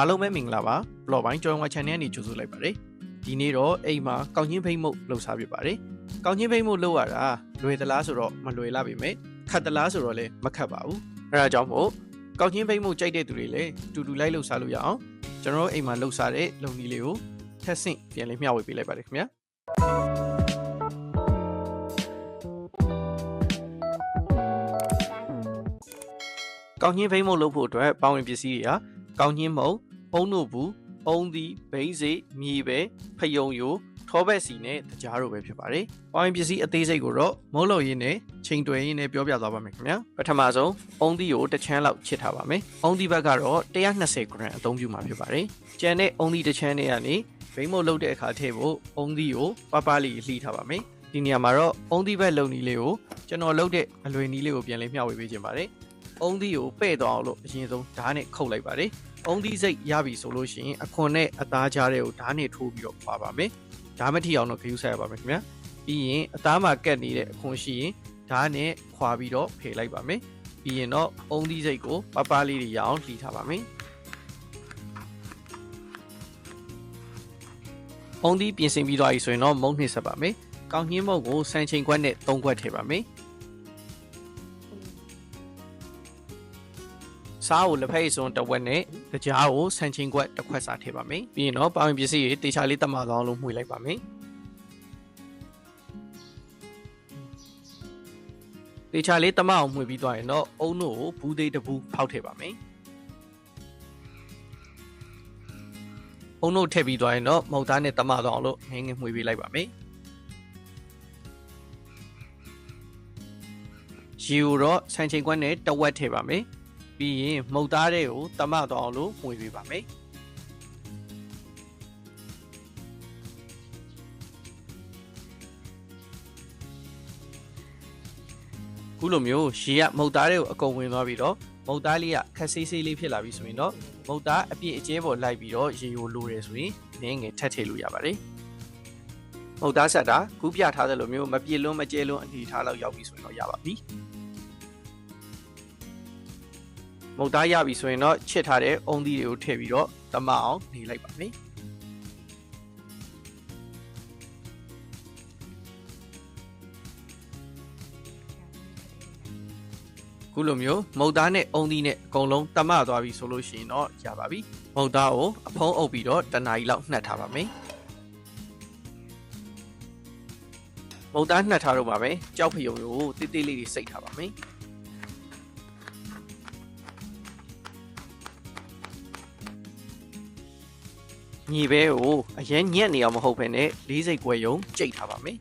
အားလုံးပဲမင်္ဂလာပါဘလော့ဘိုင်း join wa channel နဲ့ကြိုဆိုလိုက်ပါတယ်ဒီနေ့တော့အိမ်မှာကောင်းချင်းဖိမ့်မှုလှုပ်ရှားပြပါတယ်ကောင်းချင်းဖိမ့်မှုလှုပ်ရတာလွယ်သလားဆိုတော့မလွယ်လာပါပဲခတ်သလားဆိုတော့လည်းမခတ်ပါဘူးအဲဒါကြောင့်မို့ကောင်းချင်းဖိမ့်မှုကြိုက်တဲ့သူတွေလည်းတူတူလိုက်လှုပ်ရှားလို့ရအောင်ကျွန်တော်တို့အိမ်မှာလှုပ်ရှားတဲ့လုံကြီးလေးကိုထက်ဆင့်ပြန်လေးမျှဝေပေးလိုက်ပါတယ်ခင်ဗျာကောင်းချင်းဖိမ့်မှုလှုပ်ဖို့အတွက်ပေါဝင်ပစ္စည်းတွေဟာကောင်းချင်းမုံ ပုံးတို့ဘူးအုံးသီးဘိန်းစေမြေပဲဖယုံယိုထောဘက်စီနဲ့တကြားတို့ပဲဖြစ်ပါတယ်။ပေါင်ပစ္စည်းအသေးစိတ်ကိုတော့မုံလို့ရင်းနဲ့ချိန်တွယ်ရင်းနဲ့ပြောပြသွားပါမယ်ခင်ဗျာ။ပထမဆုံးအုံးသီးကိုတစ်ချမ်းလောက်ချစ်ထားပါမယ်။အုံးသီးဘက်ကတော့120 gram အသုံးပြုမှာဖြစ်ပါတယ်။ကျန်တဲ့အုံးသီးတစ်ချမ်းနဲ့ကနေဘိန်းမုံလုပ်တဲ့အခါထည့်ဖို့အုံးသီးကိုပပလေးလှီးထားပါမယ်။ဒီနေရာမှာတော့အုံးသီးဘက်လုံနီးလေးကိုကျွန်တော်လုပ်တဲ့အလွယ်နီးလေးကိုပြန်လေးမျှဝေပေးခြင်းပါတယ်။အုံးသီးကိုပဲ့သွားအောင်လို့အရင်ဆုံးဓာတ်နဲ့ခုတ်လိုက်ပါတယ်။ အုံးသီးစိတ်ရပြီဆိုလို့ရှိရင်အခွန်နဲ့အသားကြားတွေကိုဓာတ်နဲ့ထိုးပြီးတော့ခွာပါမယ်။ဓာတ်မထီအောင်တော့ခရူးဆက်ရပါမယ်ခင်ဗျာ။ပြီးရင်အသားမှာကက်နေတဲ့အခွန်ရှိရင်ဓာတ်နဲ့ခွာပြီးတော့ဖယ်လိုက်ပါမယ်။ပြီးရင်တော့အုံးသီးစိတ်ကိုပပလေးတွေရအောင်လှီထားပါမယ်။အုံးသီးပြင်ဆင်ပြီးသွားပြီဆိုရင်တော့မုံနှစ်ဆက်ပါမယ်။ကောင်းညင်းမုံကိုစံချိန်ခွက်နဲ့၃ခွက်ထည့်ပါမယ်။ စားကိုလက်ဖက်ရည်စွန်းတစ်ဝက်နဲ့ကြားကိုဆန်ချင်းခွက်တစ်ခွက်စာထည့်ပါမယ်ပြီးရင်တော့ပါဝင်ပစ္စည်းတွေတေချာလေးတက်မှသွားလို့မှုလိုက်ပါမယ်တေချာလေးတက်မှအောင်မှုပြီးသွားရင်တော့အုံတို့ကိုဘူးသေးတဘူးဖောက်ထည့်ပါမယ်အုံတို့ထည့်ပြီးသွားရင်တော့မုတ်သားနဲ့တက်မှသွားအောင်လို့ငင်းငင်းမှုပြီးလိုက်ပါမယ်ရီကိုတော့ဆန်ချိန်ခွက်နဲ့တဝက်ထည့်ပါမယ် ပြီးရင်မှုတ်သားတွေကိုတမတော့အောင်လို့မှုပေးပါမယ်ခုလိုမျိုးရေကမုတ်သားတွေကိုအကုန်ဝင်သွားပြီးတော့မုတ်သားလေးကခက်ဆေးဆေးလေးဖြစ်လာပြီဆိုရင်တော့မုတ်သားအပြည့်အကျဲပေါ်လိုက်ပြီးတော့ရေကိုလိုတယ်ဆိုရင်နင်းငယ်ထပ်ထည့်လို့ရပါတယ်မုတ်သားဆက်တာကူးပြထားတဲ့လိုမျိုးမပြေလွန်းမကျဲလွန်းအနေထားလောက်ရောက်ပြီဆိုရင်တော့ရပါပြီ မုတ်သားရပြီဆိုရင်တော့ချစ်ထားတဲ့အုံသီးတွေကိုထည့်ပြီးတော့တမအောင်နေလိုက်ပါမယ်ခုလိုမျိုးမုတ်သားနဲ့အုံသီးနဲ့အကုန်လုံးတမသွားပြီဆိုလို့ရှိရင်တော့ရပါပြီမုတ်သားကိုအဖုံးအုပ်ပြီးတော့တနားရီလောက်နှက်ထားပါမယ်မုတ်သားနှက်ထားတော့ပါမယ်ကြောက်ဖယုံကိုတိတိလေးတွေစိတ်ထားပါမယ် ညီပဲကိုအရင်ညက်နေအောင်မဟုတ်ဘဲနဲ့လေးစိတ်ကွယ်ယုံကြိတ်ထားပါမယ်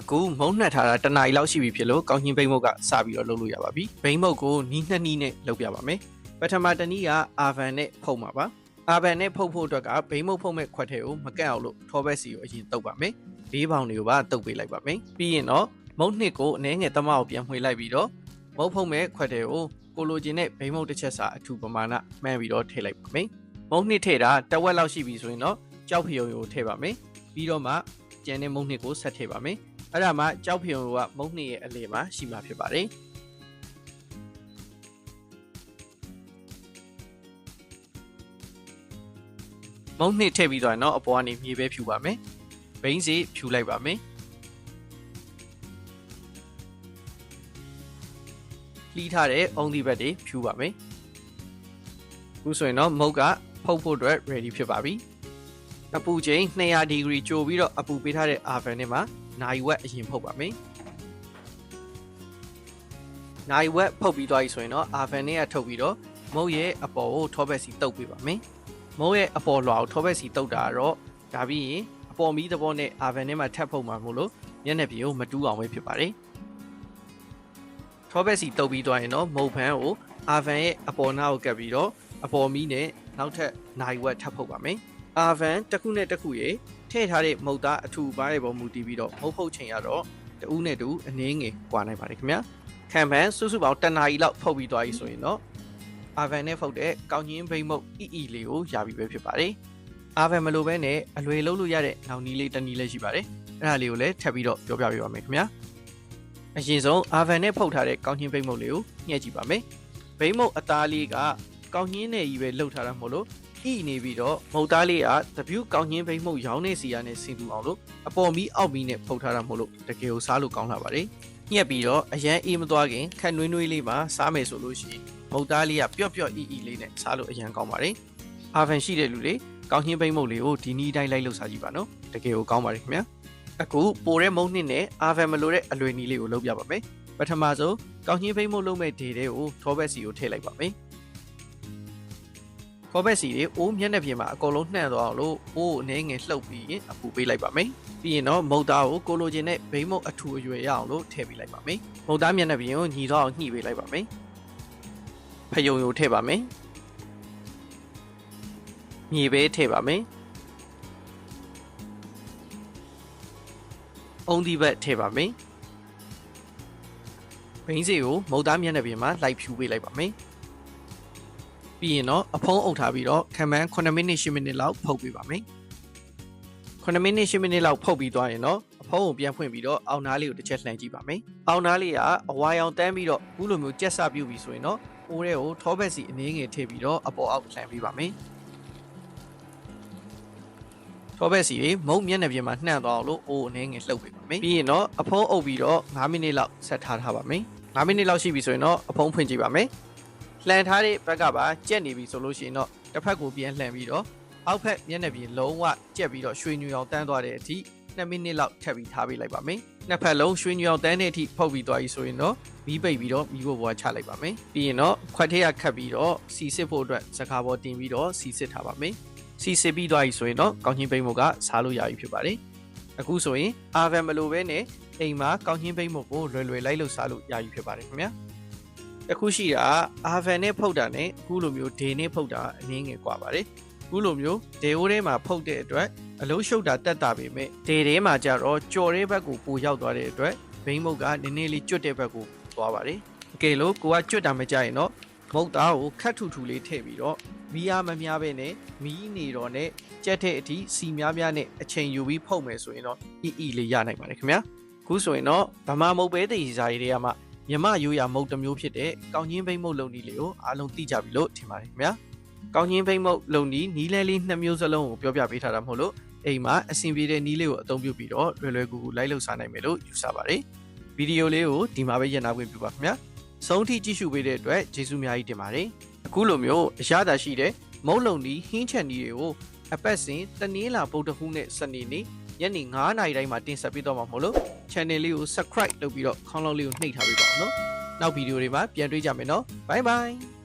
အခုမုံနှက်ထားတာတနားရီလောက်ရှိပြီဖြစ်လို့ကောင်းချင်းဘိန်းမုတ်ကစပြီးတော့လုပ်လို့ရပါပြီဘိန်းမုတ်ကိုနီးနှစ်နီးနဲ့လုပ်ပြပါမယ်ပထမတနည်းကအာဗန်နဲ့ဖုတ်မှာပါအာဗန်နဲ့ဖုတ်ဖို့အတွက်ကဘိန်းမုတ်ဖုတ်မဲ့ခွက်ထဲကိုမကန့်အောင်လို့ထောဘက်စီကိုအရင်တုပ်ပါမယ်လေးပေါင်တွေကိုပါတုပ်ပေးလိုက်ပါမယ်ပြီးရင်တော့မုံနှစ်ကိုအနည်းငယ်တမအောင်ပြန်မှွေလိုက်ပြီးတော့မုံဖုတ်မဲ့ခွက်ထဲကို ကိုလိုချင်တဲ့ဘိန်းမုတ်တစ်ချက်စာအထူပမာဏမှန်းပြီးတော့ထည့်လိုက်ပါမယ်။မုံနှစ်ထည့်တာတဝက်လောက်ရှိပြီဆိုရင်တော့ကြောက်ဖျုံကိုထည့်ပါမယ်။ပြီးတော့မှကျန်တဲ့မုံနှစ်ကိုဆက်ထည့်ပါမယ်။အဲ့ဒါမှကြောက်ဖျုံကမုံနှစ်ရဲ့အလေမှာရှိမှာဖြစ်ပါတယ်။မုံနှစ်ထည့်ပြီးတော့နော်အပေါ်ကနေမြေပဲဖြူပါမယ်။ဘိန်းစီဖြူလိုက်ပါမယ်။ လှီးထားတဲ့အုံသီးဘက်တွေဖြူပါမယ်ခုဆိုရင်တော့မုတ်ကဖုတ်ဖို့အတွက် ready ဖြစ်ပါပြီအပူချိန်200ဒီဂရီကြိုပြီးတော့အပူပေးထားတဲ့ oven ထဲမှာနိုင်ဝက်အရင်ဖုတ်ပါမယ်နိုင်ဝက်ဖုတ်ပြီးသွားပြီဆိုရင်တော့ oven ထဲကထုတ်ပြီးတော့မုတ်ရဲ့အပေါ်ကိုထောဘက်စီတုပ်ပေးပါမယ်မုတ်ရဲ့အပေါ်လွှာကိုထောဘက်စီတုပ်တာတော့ဒါပြီးရင်အပေါ်မီးသဘောနဲ့ oven ထဲမှာထပ်ဖုတ်မှာမို့လို့မျက်နှာပြင်ကိုမတူးအောင်ပဲဖြစ်ပါတယ် ထောဘက်စီတုပ်ပြီးသွားရင်တော့မုတ်ဖန်းကိုအာဗန်ရဲ့အပေါ်နားကိုကပ်ပြီးတော့အပေါ်မီးနဲ့နောက်ထပ်နိုင်ဝက်ထပ်ဖုတ်ပါမယ်အာဗန်တစ်ခုနဲ့တစ်ခုရေထည့်ထားတဲ့မုတ်သားအထူပါးရဲ့ပေါ်မူတည်ပြီးတော့မုတ်ဖုတ်ချိန်ရတော့တူးနဲ့တူအနည်းငယ်ကွာနိုင်ပါတယ်ခင်ဗျာခံပန်းစုစုပေါင်းတနာရီလောက်ဖုတ်ပြီးသွားပြီဆိုရင်တော့အာဗန်နဲ့ဖုတ်တဲ့ကောင်းချင်းဘိမုတ်အီအီလေးကိုရပြီပဲဖြစ်ပါတယ်အာဗန်မလိုဘဲနဲ့အလွယ်လုံးလို့ရတဲ့နောက်နီးလေးတနီးလေးရှိပါတယ်အဲ့ဒါလေးကိုလည်းထပ်ပြီးတော့ပြောပြပေးပါမယ်ခင်ဗျာ အရင်ဆုံးအာဗန်နဲ့ဖုတ်ထားတဲ့ကောင်းချင်းပိတ်မုတ်လေးကိုညှက်ကြည့်ပါမယ်ဘိမ့်မုတ်အသားလေးကကောင်းညင်းနဲ့ကြီးပဲလှုပ်ထားတာမို့လို့ဣနေပြီးတော့မုတ်သားလေးကတပြူကောင်းညင်းဘိမ့်မုတ်ရောင်းနေစီရနဲ့ဆင်တူအောင်လို့အပေါ်မီအောက်မီနဲ့ဖုတ်ထားတာမို့လို့တကယ်ကိုစားလို့ကောင်းလာပါတယ်ညက်ပြီးတော့အရန်အေးမသွားခင်ခက်နွေးနွေးလေးမှာစားမယ်ဆိုလို့ရှိရင်မုတ်သားလေးကပျော့ပျော့အီအီလေးနဲ့စားလို့အရန်ကောင်းပါတယ်အာဖန်ရှိတဲ့လူတွေကောင်းညင်းဘိမ့်မုတ်လေးကိုဒီနီးတိုင်းလိုက်လှုပ်စားကြည့်ပါနော်တကယ်ကိုကောင်းပါတယ်ခင်ဗျာ အခုပိုတဲ့မုံနှစ်နဲ့အာဖန်မလိုတဲ့အလွယ်နီးလေးကိုလုပ်ပြပါမယ်ပထမဆုံးကောင်းညင်းဘိမ့်မုတ်လုပ်မဲ့ဒေတဲ့ကိုထောဘက်စီကိုထည့်လိုက်ပါမယ်ထောဘက်စီတွေအိုးမျက်နှာပြင်မှာအကုန်လုံးနှံ့သွားအောင်လို့အိုးအနေငယ်လှုပ်ပြီးရင်အပူပေးလိုက်ပါမယ်ပြီးရင်တော့မုတ်သားကိုကိုလိုချင်တဲ့ဘိမ့်မုတ်အထူအရွယ်ရအောင်လို့ထည့်ပေးလိုက်ပါမယ်မုတ်သားမျက်နှာပြင်ကိုညီတော့အောင်ညှိပေးလိုက်ပါမယ်ဖယုံယိုထည့်ပါမယ်မြေပဲထည့်ပါမယ် အုံဒီဘက်ထည့်ပါမယ်ဘိန်းစီကိုမုတ်သားမျက်နှာပြင်မှာလိုက်ဖြူပေးလိုက်ပါမယ်ပြီးရင်တော့အဖုံးအုပ်ထားပြီးတော့ခံမှန်း9မိနစ်10မိနစ်လောက်ဖုတ်ပေးပါမယ်9မိနစ်10မိနစ်လောက်ဖုတ်ပြီးသွားရင်တော့အဖုံးကိုပြန်ဖွင့်ပြီးတော့အောင်းနားလေးကိုတစ်ချက်လှန်ကြည့်ပါမယ်အောင်းနားလေးကအဝါရောင်တန်းပြီးတော့ဘူးလိုမျိုးကြက်စပြုတ်ပြီးဆိုရင်တော့အိုးထဲကိုထောဘက်စီအနည်းငယ်ထည့်ပြီးတော့အပေါ်အောက်လှန်ပေးပါမယ် ထောဘက်စီတွေမုံမျက်နှာပြင်မှာနှံ့သွားအောင်လို့အိုးအနေငယ်လှုပ်ပေးပါမယ်ပြီးရင်တော့အဖုံးအုပ်ပြီးတော့9မိနစ်လောက်ဆက်ထားထားပါမယ်9မိနစ်လောက်ရှိပြီဆိုရင်တော့အဖုံးဖွင့်ကြည့်ပါမယ်လှန်ထားတဲ့ဘက်ကပါကြက်နေပြီဆိုလို့ရှိရင်တော့တစ်ဖက်ကိုပြန်လှန်ပြီးတော့အောက်ဖက်မျက်နှာပြင်လုံးဝကြက်ပြီးတော့ရွှေညူအောင်တန်းသွားတဲ့အထိ2မိနစ်လောက်ထပ်ပြီးထားပေးလိုက်ပါမယ်နှစ်ဖက်လုံးရွှေညူအောင်တန်းတဲ့အထိဖုတ်ပြီးသွားပြီဆိုရင်တော့မီးပိတ်ပြီးတော့မီးဖို့ဘွားချလိုက်ပါမယ်ပြီးရင်တော့ခွက်ထဲကခတ်ပြီးတော့စီစစ်ဖို့အတွက်စကားပေါ်တင်ပြီးတော့စီစစ်ထားပါမယ် စီစစ်ပြီးသွားပြီဆိုရင်တော့ကောင်းချင်းပိတ်မုတ်ကစားလို့ရပြီဖြစ်ပါတယ်အခုဆိုရင်အာဗန်မလိုပဲနဲ့အိမ်မှာကောင်းချင်းပိတ်မုတ်ကိုလွယ်လွယ်လိုက်လို့စားလို့ရပြီဖြစ်ပါတယ်ခင်ဗျာအခုရှိတာအာဗန်နဲ့ဖုတ်တာနဲ့အခုလိုမျိုးဒေနဲ့ဖုတ်တာအနည်းငယ်ကွာပါတယ်အခုလိုမျိုးဒေအိုးထဲမှာဖုတ်တဲ့အတွက်အလုံးရှုပ်တာတက်တာပေမဲ့ဒေထဲမှာကြတော့ကြော်တဲ့ဘက်ကိုပိုရောက်သွားတဲ့အတွက်ဘိန်းမုတ်ကနည်းနည်းလေးကျွတ်တဲ့ဘက်ကိုသွားပါတယ်အကယ်လို့ကိုကကျွတ်တာမကြရင်တော့ မုတ်သားကိုခတ်ထူထူလေးထည့်ပြီးတော့မီးအားမများပဲနဲ့မီးနေတော့နဲ့ကြက်တဲ့အထိစီများများနဲ့အချိန်ယူပြီးဖုတ်မယ်ဆိုရင်တော့အီအီလေးရနိုင်ပါတယ်ခင်ဗျာခုဆိုရင်တော့ဗမာမုတ်ပဲတည်စာရီတွေကမှမြမရိုးရာမုတ်တစ်မျိုးဖြစ်တဲ့ကောင်းချင်းဘိန်းမုတ်လုံနီလေးကိုအားလုံးသိကြပြီလို့ထင်ပါတယ်ခင်ဗျာကောင်းချင်းဘိန်းမုတ်လုံနီနီးလဲလေးနှစ်မျိုးစလုံးကိုပြောပြပေးထားတာမဟုတ်လို့အိမ်မှာအဆင်ပြေတဲ့နီးလေးကိုအသုံးပြုပြီးတော့လွယ်လွယ်ကူကူလိုက်လုပ်စားနိုင်မယ်လို့ယူဆပါတယ်ဗီဒီယိုလေးကိုဒီမှာပဲရနာခွင့်ပြုပါခင်ဗျာ ဆုံးထိကြည့်ရှုပေးတဲ့အတွက်ကျေးဇူးများကြီးတင်ပါတယ်အခုလိုမျိုးအရသာရှိတဲ့မုတ်လုံနီဟင်းချက်နီးတွေကိုအပတ်စဉ်တနင်္လာဗုဒ္ဓဟူးနဲ့စနေနေ့ညနေ9:00နာရီတိုင်းမှာတင်ဆက်ပေးတော့မှာမို့လို့ channel လေးကို subscribe လုပ်ပြီးတော့ခေါင်းလုံးလေးကိုနှိပ်ထားပေးပါဦးနော်နောက်ဗီဒီယိုတွေမှာပြန်တွေ့ကြမယ်နော် bye bye